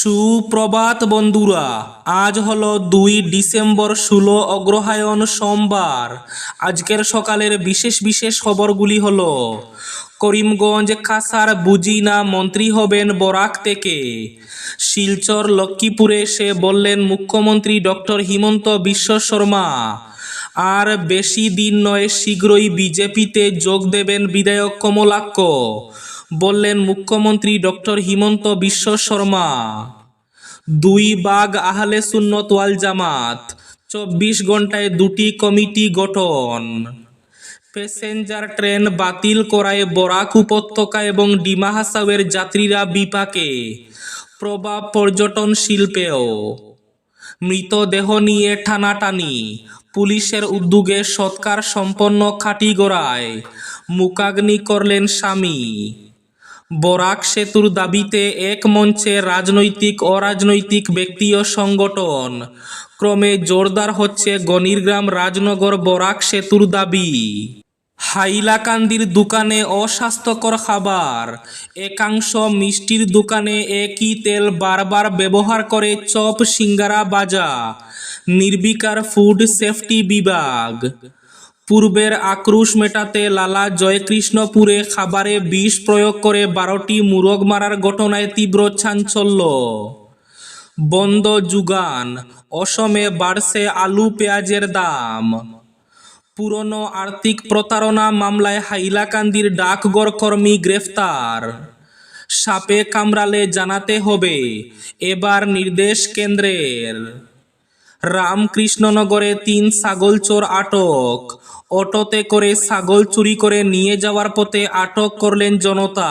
সুপ্রভাত বন্ধুরা, আজ হলো দুই ডিসেম্বর ষোলো অগ্রহায়ণ সোমবার। আজকের সকালের বিশেষ বিশেষ খবরগুলি হলো, করিমগঞ্জ কাসার বুজিনা মন্ত্রী হবেন বরাক থেকে। শিলচর লক্ষ্মীপুরে এসে বললেন মুখ্যমন্ত্রী ডক্টর হিমন্ত বিশ্ব শর্মা। আর বেশি দিন নয়, শীঘ্রই বিজেপিতে যোগ দেবেন বিধায়ক কমলাক্ষ। বললেন মুখ্যমন্ত্রী ডক্টর হিমন্ত বিশ্ব শর্মা। দুই বাঘ আহলে সুন্নত ওয়াল জামাত, চব্বিশ ঘন্টায় দুটি কমিটি গঠন। প্যাসেঞ্জার ট্রেন বাতিল করায় বরাক উপত্যকা এবং ডিমা হাসাওয়ের যাত্রীরা বিপাকে। প্রভাব পর্যটন শিল্পেও। মৃতদেহ নিয়ে টানাটানি, পুলিশের উদ্যোগে সৎকার সম্পন্ন খাটিগড়ায়। মুকাগ্নি করলেন স্বামী। বরাক সেতুর দাবিতে এক মঞ্চে রাজনৈতিক, অরাজনৈতিক ব্যক্তি ও সংগঠন। ক্রমে জোরদার হচ্ছে গণিরগ্রাম রাজনগর বরাক সেতুর দাবি। হাইলাকান্দির দোকানে অস্বাস্থ্যকর খাবার। একাংশ মিষ্টির দোকানে একই তেল বারবার ব্যবহার করে চপ সিঙ্গারা বাজা। নির্বিকার ফুড সেফটি বিভাগ। পূর্বের আক্রোশ মেটাতে লালা জয়কৃষ্ণপুরে খাবারে বিষ প্রয়োগ করে বারোটি মুরগ মারার ঘটনায় তীব্র চাঞ্চল্য। বন্ধ যুগান, অসমে বাড়ছে আলু পেঁয়াজের দাম। পুরনো আর্থিক প্রতারণা মামলায় হাইলাকান্দির ডাকঘর কর্মী গ্রেফতার। সাপে কামড়ালে জানাতে হবে, এবার নির্দেশ কেন্দ্রের। রামকৃষ্ণনগরে তিন ছাগল চোর আটক অটোতে করে ছাগল চুরি করে নিয়ে যাওয়ার পথে আটক করলেন জনতা।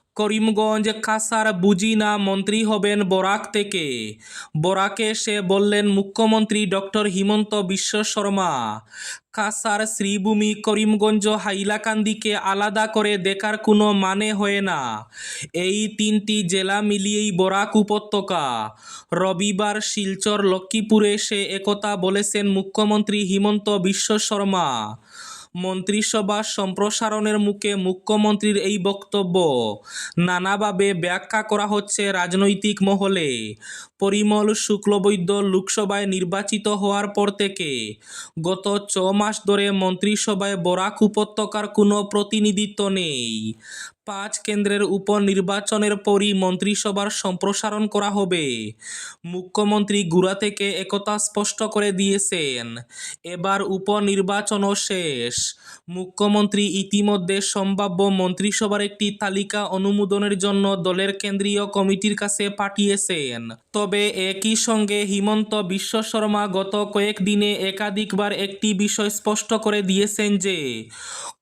করিমগঞ্জ কাসার বুজিনা মন্ত্রী হবেন বরাক থেকে। বরাকে সে বললেন, মুখ্যমন্ত্রী ডক্টর হিমন্ত বিশ্ব শর্মা কাসার শ্রীভূমি করিমগঞ্জ হাইলাকান্দিকে আলাদা করে দেখার কোনো মানে হয় না। এই তিনটি জেলা মিলিয়েই বরাক উপত্যকা। রবিবার শিলচর লক্ষ্মীপুরে সে একথা বলেছেন মুখ্যমন্ত্রী হিমন্ত বিশ্ব শর্মা। মন্ত্রিসভা সম্প্রসারণের মুখে মুখ্যমন্ত্রীর এই বক্তব্য। নানাভাবে ব্যাখ্যা করা হচ্ছে রাজনৈতিক মহলে। পরিমল শুক্লবৈদ্য লোকসভায় নির্বাচিত হওয়ার পর থেকে গত ছ মাস ধরে মন্ত্রিসভায় বরাক উপত্যকার কোনো প্রতিনিধিত্ব নেই। পাঁচ কেন্দ্রের উপনির্বাচনের পরই মন্ত্রিসভার সম্প্রসারণ করা হবে। মুখ্যমন্ত্রী গুড়া থেকে একথা স্পষ্ট করে দিয়েছেন, এবার উপনির্বাচনও শেষ। মুখ্যমন্ত্রী ইতিমধ্যে সম্ভাব্য মন্ত্রিসভার একটি তালিকা অনুমোদনের জন্য দলের কেন্দ্রীয় কমিটির কাছে পাঠিয়েছেন। তবে একই সঙ্গে হিমন্ত বিশ্ব শর্মা গত কয়েকদিনে একাধিকবার একটি বিষয় স্পষ্ট করে দিয়েছেন যে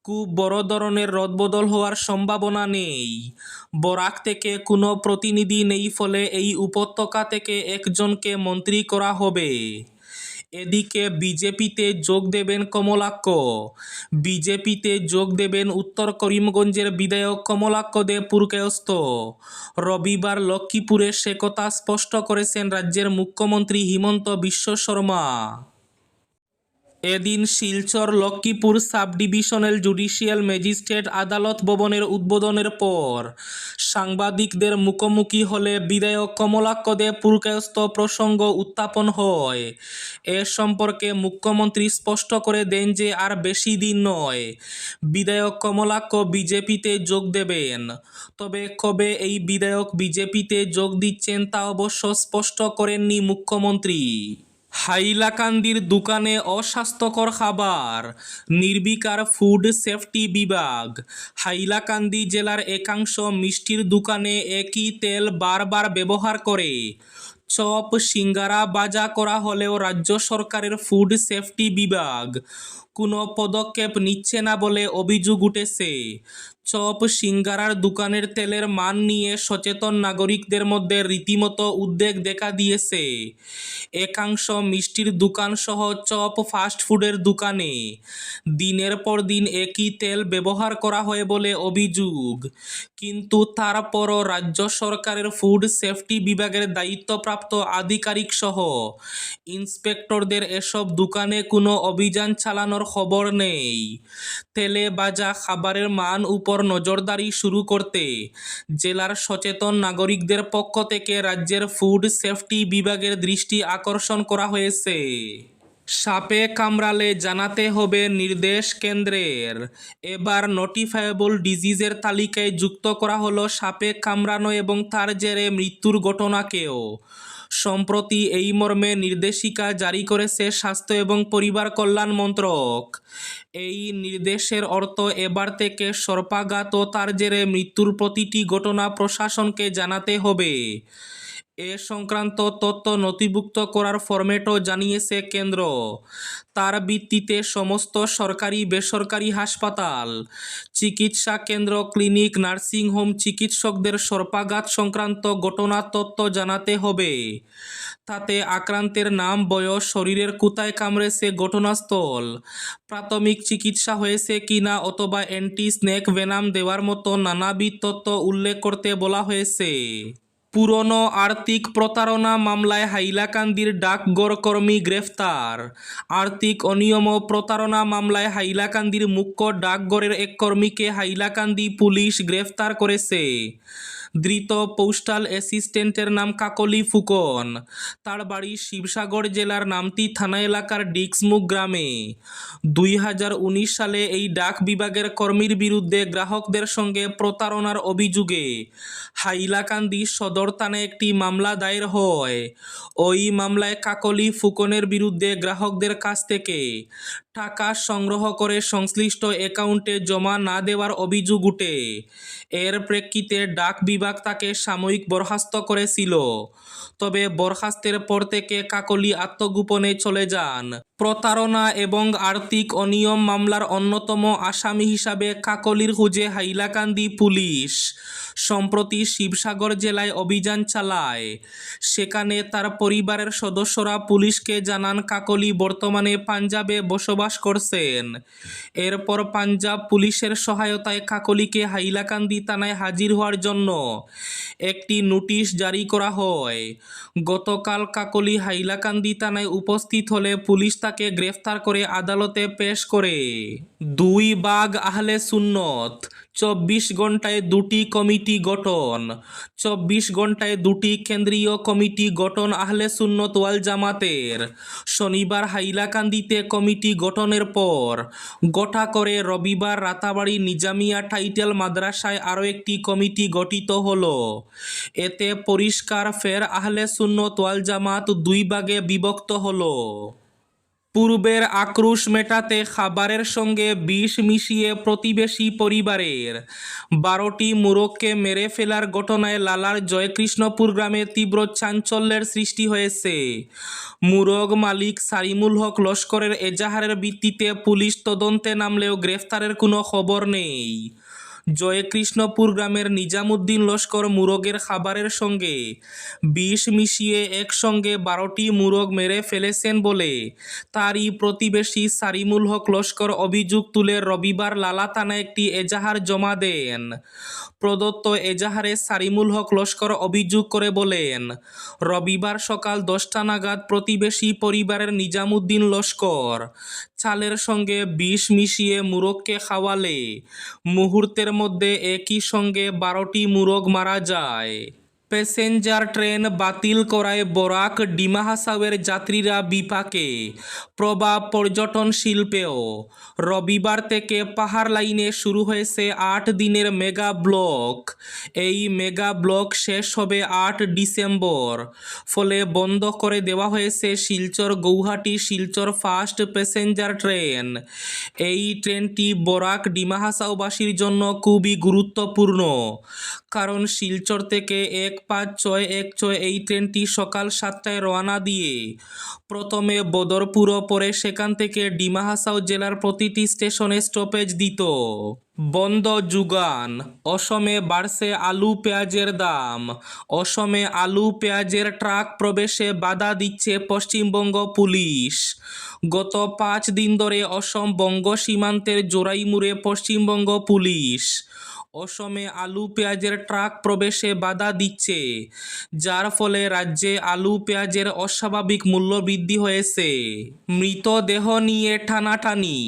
খুব বড় ধরনের রদবদল হওয়ার সম্ভাবনা নেই। বরাক থেকে কোনো প্রতিনিধি নেই, ফলে এই উপত্যকা থেকে একজনকে মন্ত্রী করা হবে। এদিকে বিজেপিতে যোগ দেবেন কমলাক্ষ। বিজেপিতে যোগ দেবেন উত্তর করিমগঞ্জের বিধায়ক কমলাক্ষ দে পুরকায়স্থ রবিবার লক্ষ্মীপুরে সে কথা স্পষ্ট করেছেন রাজ্যের মুখ্যমন্ত্রী হিমন্ত বিশ্ব শর্মা। এদিন Silchar Lakshmipur sub divisional judicial magistrate আদালত ভবনের উদ্বোধনের পর সাংবাদিকদের মুখোমুখি হলে বিধায়ক কমলাক্ষ দে পুরকায়স্থ প্রসঙ্গ উত্থাপন হয়। এ সম্পর্কে মুখ্যমন্ত্রী স্পষ্ট করে দেন যে আর বেশি দিন নয়। বিধায়ক কমলাক্ষ বিজেপিতে যোগ দেবেন। তবে কবে এই বিধায়ক বিজেপিতে যোগ দিচ্ছেন তা অবশ্য স্পষ্ট করেননি মুখ্যমন্ত্রী। হাইলাকান্দির দোকানে অস্বাস্থ্যকর খাবার। নির্বিকার ফুড সেফটি বিভাগ। হাইলাকান্দি জেলার একাংশ মিষ্টির দোকানে একই তেল বারবার ব্যবহার করে। চপ, সিঙ্গারা বাজা করা হলেও রাজ্য সরকারের ফুড সেফটি বিভাগ কোনো পদক্ষেপ নিচ্ছে না বলে অভিযোগ উঠেছে। চপ, সিঙ্গারার দোকানের তেলের মান নিয়ে সচেতন নাগরিকদের মধ্যে রীতিমতো উদ্বেগ দেখা দিয়েছে। একাংশ মিষ্টির দোকানসহ চপ ফাস্টফুডের দোকানে দিনের পর দিন একই তেল ব্যবহার করা হয় বলে অভিযোগ। কিন্তু তারপরও রাজ্য সরকারের ফুড সেফটি বিভাগের দায়িত্বপ্রাপ্ত আধিকারিক সহ ইন্সপেক্টরদের এসব দোকানে কোনো অভিযান চালানোর খবর নেই। তেলে বাজা খাবারের মান উপর নজরদারি শুরু করতে। জেলার সচেতন নাগরিকদের পক্ষ থেকে রাজ্যের ফুড সেফটি বিভাগের দৃষ্টি আকর্ষণ করা হয়েছে। সাপে কামড়ালে জানাতে হবে নির্দেশ কেন্দ্রের। এবার নোটিফায়েবল ডিজিজের তালিকায় যুক্ত করা হলো সাপে কামড়ানো এবং তার জেরে মৃত্যুর ঘটনাকেও। সম্প্রতি এই মর্মে নির্দেশিকা জারি করেছে স্বাস্থ্য এবং পরিবার কল্যাণ মন্ত্রক। এই নির্দেশের অর্থ এবার থেকে সর্পাঘাত ও তার জেরে মৃত্যুর প্রতিটি ঘটনা প্রশাসনকে জানাতে হবে। এ সংক্রান্ত তথ্য নথিভুক্ত করার ফরম্যাটও জানিয়েছে কেন্দ্র। তার ভিত্তিতে সমস্ত সরকারি বেসরকারি হাসপাতাল, চিকিৎসা কেন্দ্র, ক্লিনিক নার্সিংহোম চিকিৎসকদের সর্পাঘাত সংক্রান্ত ঘটনার তথ্য জানাতে হবে। তাতে আক্রান্তের নাম, বয়স, শরীরের কোথায় কামড়েছে ঘটনাস্থল, প্রাথমিক চিকিৎসা হয়েছে কিনা অথবা অ্যান্টি স্নেক ভেনাম দেওয়ার মতো নানাবিধ তথ্য উল্লেখ করতে বলা হয়েছে। পুরনো আর্থিক প্রতারণা মামলায় হাইলাকান্দির ডাকঘর কর্মী গ্রেফতার। আর্থিক অনিয়ম ও প্রতারণা মামলায় হাইলাকান্দির মুখ্য ডাকঘরের এক কর্মীকে হাইলাকান্দি পুলিশ গ্রেফতার করেছে। ধৃত পোস্টাল অ্যাসিস্ট্যান্টের নাম কাকলি ফুকন। তার বাড়ি শিবসাগর জেলার নামটি থানা এলাকার ডিক্সমুখ গ্রামে। দুই হাজার উনিশ সালে এই ডাক বিভাগের কর্মীর বিরুদ্ধে গ্রাহকদের সঙ্গে প্রতারণার অভিযোগে হাইলাকান্দি সদর থানায় একটি মামলা দায়ের হয়। ওই মামলায় কাকলি ফুকনের বিরুদ্ধে গ্রাহকদের কাছ থেকে টাকা সংগ্রহ করে সংশ্লিষ্ট অ্যাকাউন্টে জমা না দেওয়ার অভিযোগ উঠে। এর প্রেক্ষিতে ডাক বিভাগ তাকে সাময়িক বরখাস্ত করেছিল। তবে বরখাস্তের পর থেকে কাকলি আত্মগোপনে চলে যান। প্রতারণা এবং আর্থিক অনিয়ম মামলার অন্যতম আসামি হিসাবে কাকলির খুঁজে হাইলাকান্দি পুলিশ। সম্প্রতি শিবসাগর জেলায় অভিযান চালায়। সেখানে তার পরিবারের সদস্যরা পুলিশকে জানান, কাকলি বর্তমানে পাঞ্জাবে বসবাস করছেন। এরপর পাঞ্জাব পুলিশের সহায়তায় কাকলিকে হাইলাকান্দি থানায় হাজির হওয়ার জন্য একটি নোটিশ জারি করা হয়। গতকাল কাকলি হাইলাকান্দি থানায় উপস্থিত হলে পুলিশ তাকে গ্রেফতার করে আদালতে পেশ করে। দুই বাঘ আহলে সুন্নত, চব্বিশ ঘন্টায় দুটি কমিটি গঠন। চব্বিশ ঘন্টায় দুটি কেন্দ্রীয় কমিটি গঠন আহলে সুন্নত ওয়াল জামাতের। শনিবার হাইলাকান্দিতে কমিটি গঠনের পর গোটা করে রবিবার রাতাবাড়ি নিজামিয়া টাইটেল মাদ্রাসায় আরও একটি কমিটি গঠিত হল। এতে পরিষ্কার ফের আহলে সুন্নত ওয়াল জামাত দুই ভাগে বিভক্ত হলো। পূর্বের আক্রোশ মেটাতে খাবারের সঙ্গে বিষ মিশিয়ে প্রতিবেশী পরিবারের। বারোটি মুরগকে মেরে ফেলার ঘটনায় লালার জয়কৃষ্ণপুর গ্রামে তীব্র চাঞ্চল্যের সৃষ্টি হয়েছে। মুরগ মালিক সারিমুল হক লস্করের এজাহারের ভিত্তিতে পুলিশ তদন্তে নামলেও গ্রেফতারের কোনো খবর নেই। জয়কৃষ্ণপুর গ্রামের নিজামুদ্দিন লস্কর মুরগের খাবারের সঙ্গে বিষ মিশিয়ে একসঙ্গে বারোটি মুরগ মেরে ফেলেছেন বলে তারই প্রতিবেশী সারিমুল হক লস্কর অভিযোগ তুলে রবিবার লালা থানায় একটি এজাহার জমা দেন। প্রদত্ত এজাহারে সারিমুল হক লস্কর অভিযোগ করে বলেন, রবিবার সকাল দশটা নাগাদ প্রতিবেশী পরিবারের নিজামুদ্দিন লস্কর চালের সঙ্গে বিষ মিশিয়ে মুরগকে খাওয়ালে। মুহূর্তের মধ্যে একই সঙ্গে বারোটি মুরগ মারা যায়। প্যাসেঞ্জার ট্রেন বাতিল করায় বরাক ডিমা হাসাওয়ের যাত্রীরা বিপাকে। প্রভাব পর্যটন শিল্পেও। রবিবার থেকে পাহাড় লাইনে শুরু হয়েছে আট দিনের মেগা ব্লক। এই মেগা ব্লক শেষ হবে আট ডিসেম্বর। ফলে বন্ধ করে দেওয়া হয়েছে Silchar, Guwahati, Silchar fast passenger train. এই ট্রেনটি বরাক ডিমা হাসাওবাসীর জন্য খুবই গুরুত্বপূর্ণ। কারণ শিলচর থেকে এক পাঁচ ছয় এক ছয় এই ট্রেনটি সকাল সাতটায় রওনা দিয়ে প্রথমে বদরপুর পরে সেখান থেকে ডিমা হাসাও জেলার প্রতিটি স্টেশনে স্টপেজ দিত। বন্ধ যুগান, অসমে বাড়ছে আলু পেঁয়াজের দাম। অসমে আলু পেঁয়াজের ট্রাক প্রবেশে বাধা দিচ্ছে পশ্চিমবঙ্গ পুলিশ। গত পাঁচ দিন ধরে অসম বঙ্গ সীমান্তের জোরাইমুড়ে পশ্চিমবঙ্গ পুলিশ। অসমে আলু পেঁয়াজের ট্রাক প্রবেশে বাধা দিচ্ছে, যার ফলে রাজ্যে আলু পেঁয়াজের অস্বাভাবিক মূল্য বৃদ্ধি হয়েছে। মৃতদেহ নিয়ে টানাটানি,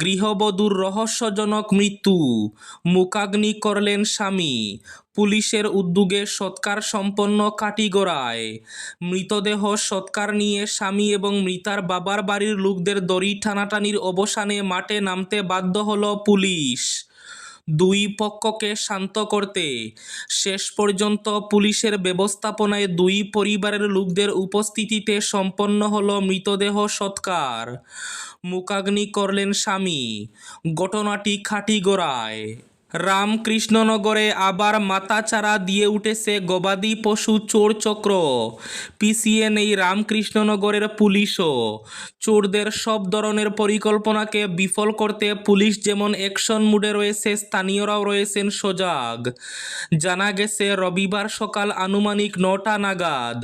গৃহবধূর রহস্যজনক মৃত্যু মুখাগ্নি করলেন স্বামী, পুলিশের উদ্যোগে সৎকার সম্পন্ন কাটিগড়ায়। মৃতদেহ সৎকার নিয়ে স্বামী এবং মৃতার বাবার বাড়ির লোকদের দড়ি টানাটানির অবসানে মাঠে নামতে বাধ্য হল পুলিশ। দুই পক্ষকে শান্ত করতে। শেষ পর্যন্ত পুলিশের ব্যবস্থাপনায় দুই পরিবারের লোকদের উপস্থিতিতে সম্পন্ন হল মৃতদেহ সৎকার। মুখাগ্নি করলেন স্বামী। ঘটনাটি খাটিগড়ায় রামকৃষ্ণনগরে আবার মাথাচাড়া দিয়ে উঠেছে গবাদি পশু চোর চক্র। পিছিয়ে নেই রামকৃষ্ণনগরের পুলিশও। চোরদের সব ধরনের পরিকল্পনাকে বিফল করতে পুলিশ যেমন অ্যাকশন মুডে রয়েছে, স্থানীয়রাও রয়েছেন সজাগ। জানা গেছে, রবিবার সকাল আনুমানিক নটা নাগাদ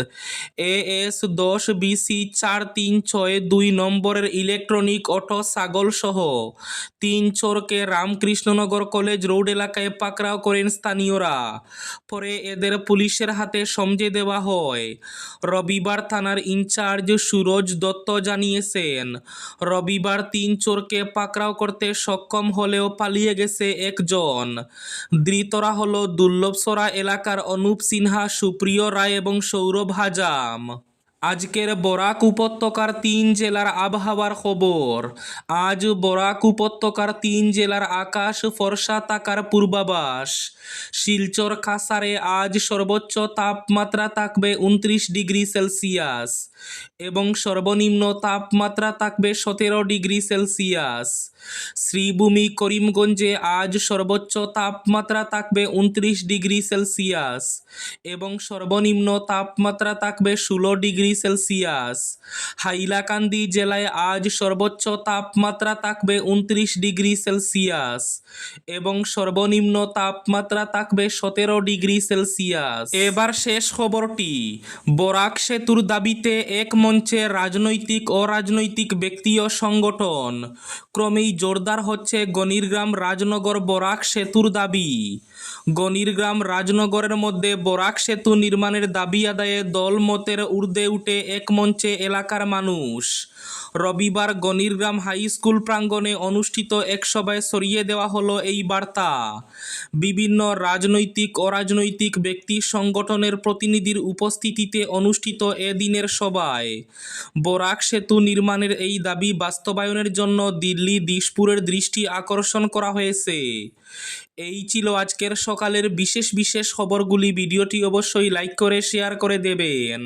এএস দশ বিসি চার তিন ছয় দুই নম্বরের ইলেকট্রনিক অটো ছাগল সহ তিন চোরকে রামকৃষ্ণনগর কলেজ রোড এলাকায় পাকড়াও করেন স্থানীয়রা। পরে এদের পুলিশের হাতে সমঝে দেওয়া হয়। রবিবার থানার ইনচার্জ সুরজ দত্ত জানিয়েছেন, রবিবার তিন চোরকে পাকড়াও করতে সক্ষম হলেও পালিয়ে গেছে একজন। ধৃতরা হল দুর্লভসরা এলাকার অনুপ সিনহা, সুপ্রিয় রায় এবং সৌরভ হাজাম। আজকের বরাক উপত্যকার তিন জেলার আবহাওয়ার খবর। আজ বরাক উপত্যকার তিন জেলার আকাশ ফর্সা তাকার পূর্বাভাস। শিলচর কাসারে আজ সর্বোচ্চ তাপমাত্রা থাকবে উনত্রিশ ডিগ্রি সেলসিয়াস এবং সর্বনিম্ন তাপমাত্রা থাকবে সতেরো ডিগ্রি সেলসিয়াস। শ্রীভূমি করিমগঞ্জে আজ সর্বোচ্চ তাপমাত্রা থাকবে উনত্রিশ ডিগ্রি সেলসিয়াস এবং সর্বনিম্ন তাপমাত্রা থাকবে ষোলো ডিগ্রি সেলসিয়াস। হাইলাকান্দি জেলায় আজ সর্বোচ্চ তাপমাত্রা থাকবে উনত্রিশ ডিগ্রি সেলসিয়াস এবং সর্বনিম্ন তাপমাত্রা থাকবে সতেরো ডিগ্রি সেলসিয়াস। এবার শেষ খবরটি। বরাক সেতুর দাবিতে এক মঞ্চে রাজনৈতিক, অরাজনৈতিক ব্যক্তি ও সংগঠন। ক্রমেই জোরদার হচ্ছে গণিরগ্রাম রাজনগর বরাক সেতুর দাবি। গণিরগ্রাম রাজনগরের মধ্যে বরাক সেতু নির্মাণের দাবি আদায়ে দলমতের ঊর্ধ্বে উঠে এক মঞ্চে এলাকার মানুষ। রবিবার গণিরগ্রাম হাই স্কুল প্রাঙ্গণে অনুষ্ঠিত এক সভায় সরিয়ে দেওয়া হলো এই বার্তা। বিভিন্ন রাজনৈতিক, অরাজনৈতিক ব্যক্তি সংগঠনের প্রতিনিধির উপস্থিতিতে অনুষ্ঠিত এ দিনের সভায়। বরাক সেতু নির্মাণের এই দাবি বাস্তবায়নের জন্য দিল্লি দিশপুরের দৃষ্টি আকর্ষণ করা হয়েছে। এই ছিল আজকের সকালের বিশেষ বিশেষ খবরগুলি। ভিডিওটি অবশ্যই লাইক করে, শেয়ার করে দেবেন।